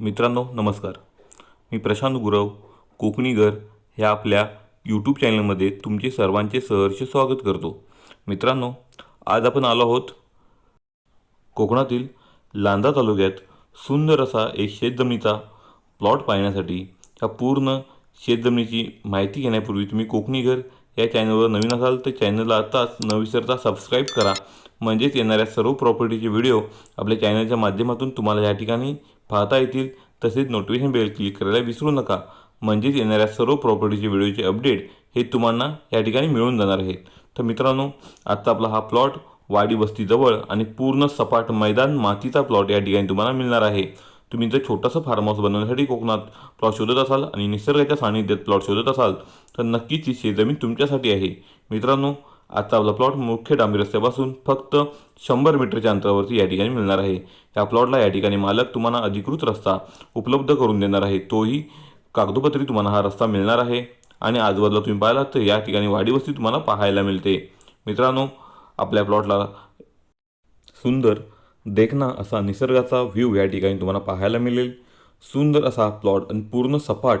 मित्रांनो नमस्कार. मी प्रशांत गुरव कोकणीगर ह्या आपल्या यूट्यूब चॅनलमध्ये तुमचे सर्वांचे सहर्ष स्वागत करतो. मित्रांनो आज आपण आलो आहोत कोकणातील लांजा तालुक्यात सुंदर असा एक शेतजमिनीचा प्लॉट पाहण्यासाठी. ह्या पूर्ण शेतजमिनीची माहिती घेण्यापूर्वी तुम्ही कोकणीघर या चॅनलवर नवीन असाल तर चॅनलला आत्ताच न विसरता सबस्क्राईब करा. म्हणजेच येणाऱ्या सर्व प्रॉपर्टीचे व्हिडिओ आपल्या चॅनलच्या माध्यमातून तुम्हाला या ठिकाणी पाहता येतील. तसेच नोटिफिकेशन बेल क्लिक करायला विसरू नका. म्हणजेच येणाऱ्या सर्व प्रॉपर्टीचे व्हिडिओचे अपडेट हे तुम्हाला या ठिकाणी मिळून जाणार आहेत. तर मित्रांनो आत्ता आपला हा प्लॉट वाडी वस्तीजवळ आणि पूर्ण सपाट मैदान मातीचा प्लॉट या ठिकाणी तुम्हाला मिळणार आहे. तुम्ही जर छोटासा फार्म हाऊस बनवण्यासाठी कोकणात प्लॉट शोधत असाल आणि निसर्गाच्या सानिध्यात प्लॉट शोधत असाल तर नक्कीच ही शेतजमीन तुमच्यासाठी आहे. मित्रांनो आजचा आपला प्लॉट मुख्य डांबी रस्त्यापासून फक्त शंभर मीटरच्या अंतरावरती या ठिकाणी मिळणार आहे. या प्लॉटला या ठिकाणी मालक तुम्हाला अधिकृत रस्ता उपलब्ध करून देणार आहे. तोही कागदोपत्री तुम्हाला हा रस्ता मिळणार आहे. आणि आजूबाजूला तुम्ही पाहिलात तर या ठिकाणी वाडीवस्ती तुम्हाला पाहायला मिळते. मित्रांनो आपल्या प्लॉटला सुंदर देखना असा निसर्गाचा व्ह्यू या ठिकाणी तुम्हाला पाहायला मिळेल. सुंदर असा प्लॉट आणि पूर्ण सपाट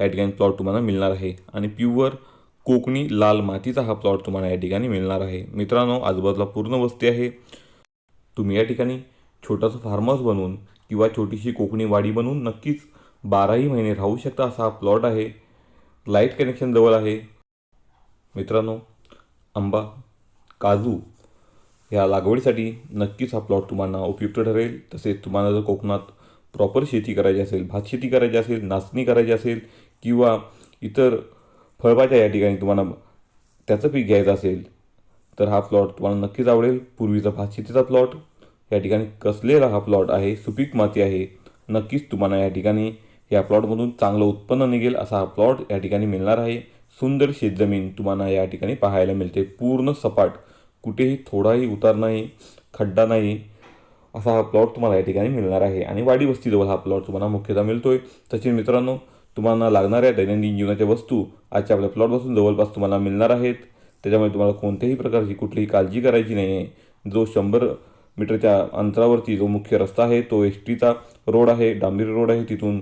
या ठिकाणी प्लॉट तुम्हाला मिळणार आहे. आणि प्युअर कोकणी लाल मातीचा हा प्लॉट तुम्हाला या ठिकाणी मिळणार आहे. मित्रांनो आजूबाजूला पूर्ण वस्ती आहे. तुम्ही या ठिकाणी छोटासा फार्म हाऊस बनवून किंवा छोटीशी कोकणी वाडी बनवून नक्कीच बाराही महिने राहू शकता असा हा प्लॉट आहे. लाइट कनेक्शन जवळ आहे. मित्रांनो आंबा काजू या लागवडीसाठी नक्कीच हा प्लॉट तुम्हाला उपयुक्त ठरेल. तसेच तुम्हाला जर कोकणात प्रॉपर शेती करायची असेल भात शेती करायची असेल नाचणी करायची असेल किंवा इतर फळभाज्या या ठिकाणी तुम्हाला त्याचं पीक घ्यायचं असेल तर हा प्लॉट तुम्हाला नक्कीच आवडेल. पूर्वीचा भात शेतीचा प्लॉट या ठिकाणी कसलेला हा प्लॉट आहे सुपीक माती आहे नक्कीच तुम्हाला या ठिकाणी या प्लॉटमधून चांगलं उत्पन्न निघेल असा हा प्लॉट या ठिकाणी मिळणार आहे. सुंदर शेतजमीन तुम्हाला या ठिकाणी पाहायला मिळते. पूर्ण सपाट कुठेही थोडाही उतार नाही खड्डा नाही असा हा प्लॉट तुम्हाला या ठिकाणी मिळणार आहे. आणि वाडी वस्तीजवळ हा प्लॉट तुम्हाला मुख्यतः मिळतो आहे तसेच मित्रांनो तुम्हाला लागणाऱ्या दैनंदिन जीवनाच्या वस्तू आजच्या आपल्या प्लॉटपासून जवळपास तुम्हाला मिळणार आहेत. त्याच्यामुळे तुम्हाला कोणत्याही प्रकारची कुठलीही काळजी करायची नाही आहे जो शंभर मीटरच्या अंतरावरती जो मुख्य रस्ता आहे तो एस टीचा रोड आहे डांबीर रोड आहे. तिथून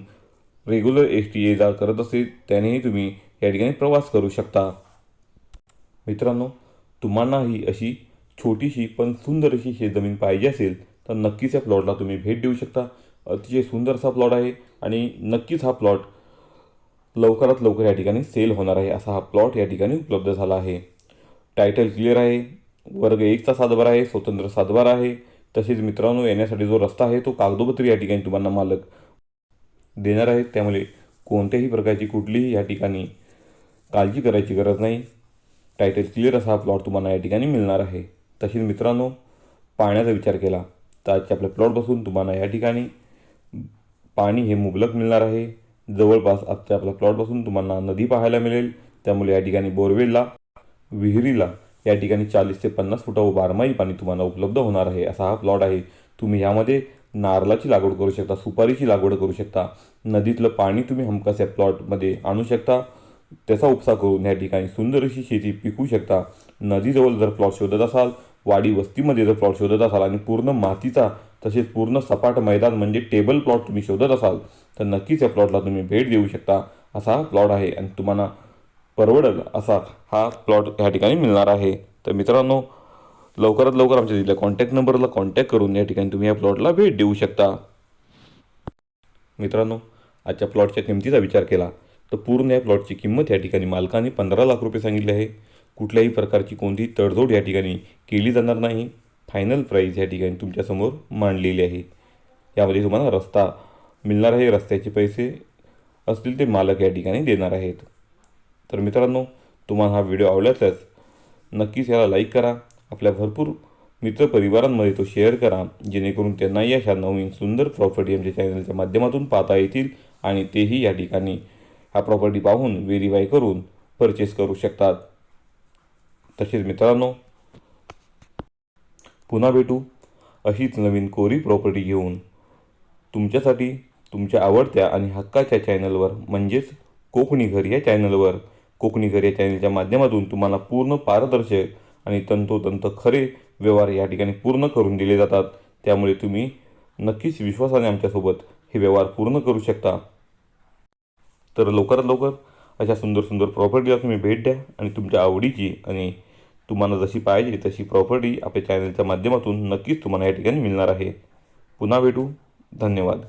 रेग्युलर एस टी ये जा करत असेल त्यानेही तुम्ही या ठिकाणी प्रवास करू शकता. मित्रांनो तुम्हालाही अशी छोटीशी पण सुंदर अशी शेतजमीन पाहिजे असेल तर नक्कीच या प्लॉटला तुम्ही भेट देऊ शकता. अतिशय सुंदर असा प्लॉट आहे आणि नक्कीच हा प्लॉट लवकरात लवकर या ठिकाणी सेल होणार आहे असा हा प्लॉट या ठिकाणी उपलब्ध झाला आहे. टायटल क्लिअर आहे वर्ग एकचा सातबार आहे स्वतंत्र सातबार आहे. तसेच मित्रांनो येण्यासाठी जो रस्ता आहे तो कागदोपत्री या ठिकाणी तुम्हाला मालक देणार आहेत. त्यामुळे कोणत्याही प्रकारची कुठलीही या ठिकाणी काळजी करायची गरज नाही. टायटल क्लिअर असा हा प्लॉट तुम्हाला या ठिकाणी मिळणार आहे. तसेच मित्रांनो पाण्याचा विचार केला तर आजच्या आपल्या प्लॉटपासून तुम्हाला या ठिकाणी पाणी हे मुबलक मिळणार आहे. जवळपास आजच्या आपल्या प्लॉटपासून तुम्हाला नदी पाहायला मिळेल. त्यामुळे या ठिकाणी बोरवेलला विहिरीला या ठिकाणी चाळीस ते पन्नास फुटावर बारमाही पाणी तुम्हाला उपलब्ध होणार आहे असा हा प्लॉट आहे. तुम्ही यामध्ये नारळाची लागवड करू शकता सुपारीची लागवड करू शकता. नदीतलं पाणी तुम्ही हमखास या प्लॉटमध्ये आणू शकता. त्याचा उपसा करून या ठिकाणी सुंदर अशी शेती पिकवू शकता. नदीजवळ जर प्लॉट शोधत असाल वाडी वस्तीमध्ये जर प्लॉट शोधत असाल आणि पूर्ण मातीचा तसेच पूर्ण सपाट मैदान म्हणजे टेबल प्लॉट तुम्ही शोधत असाल तर नक्कीच या प्लॉटला तुम्ही भेट देऊ शकता. असा हा प्लॉट आहे आणि तुम्हाला परवडेल असा हा प्लॉट ह्या ठिकाणी मिळणार आहे. तर मित्रांनो लवकरात लवकर आमच्या दिलेल्या कॉन्टॅक्ट नंबरला कॉन्टॅक्ट करून या ठिकाणी तुम्ही या प्लॉटला भेट देऊ शकता. मित्रांनो आजच्या प्लॉटच्या किमतीचा विचार केला. तर पूर्ण या प्लॉटची किंमत या ठिकाणी मालकाने पंधरा लाख रुपये सांगितले आहे. कुठल्याही प्रकारची कोणतीही तडजोड या ठिकाणी केली जाणार नाही. फायनल प्राईज या ठिकाणी तुमच्यासमोर मांडलेली आहे. यामध्ये तुम्हाला रस्ता मिळणार आहे रस्त्याचे पैसे असतील ते मालक या ठिकाणी देणार आहेत. तर मित्रांनो तुम्हाला हा व्हिडिओ आवडल्यासच नक्कीच याला लाईक करा. आपल्या भरपूर मित्रपरिवारांमध्ये तो शेअर करा. जेणेकरून त्यांनाही अशा नवीन सुंदर प्रॉपर्टी आमच्या चॅनलच्या माध्यमातून पाहता येतील आणि तेही या ठिकाणी हा प्रॉपर्टी पाहून व्हेरीफाय करून परचेस करू शकतात. तसेच मित्रांनो पुन्हा भेटू अशीच नवीन कोरी प्रॉपर्टी घेऊन. तुमच्यासाठी तुमच्या आवडत्या आणि हक्काच्या चॅनलवर म्हणजेच कोकणी घर या चॅनलवर कोकणी घर या चॅनलच्या माध्यमातून तुम्हाला पूर्ण पारदर्शक आणि तंतोतंत खरे व्यवहार या ठिकाणी पूर्ण करून दिले जातात. त्यामुळे तुम्ही नक्कीच विश्वासाने आमच्यासोबत हे व्यवहार पूर्ण करू शकता. तर लवकरात लवकर अशा सुंदर सुंदर प्रॉपर्टीला तुम्ही भेट द्या आणि तुमच्या आवडीची आणि तुम्हाला जशी पाहिजे तशी प्रॉपर्टी आपल्या चॅनलच्या माध्यमातून नक्कीच तुम्हाला या ठिकाणी मिळणार आहे. पुन्हा भेटू. धन्यवाद.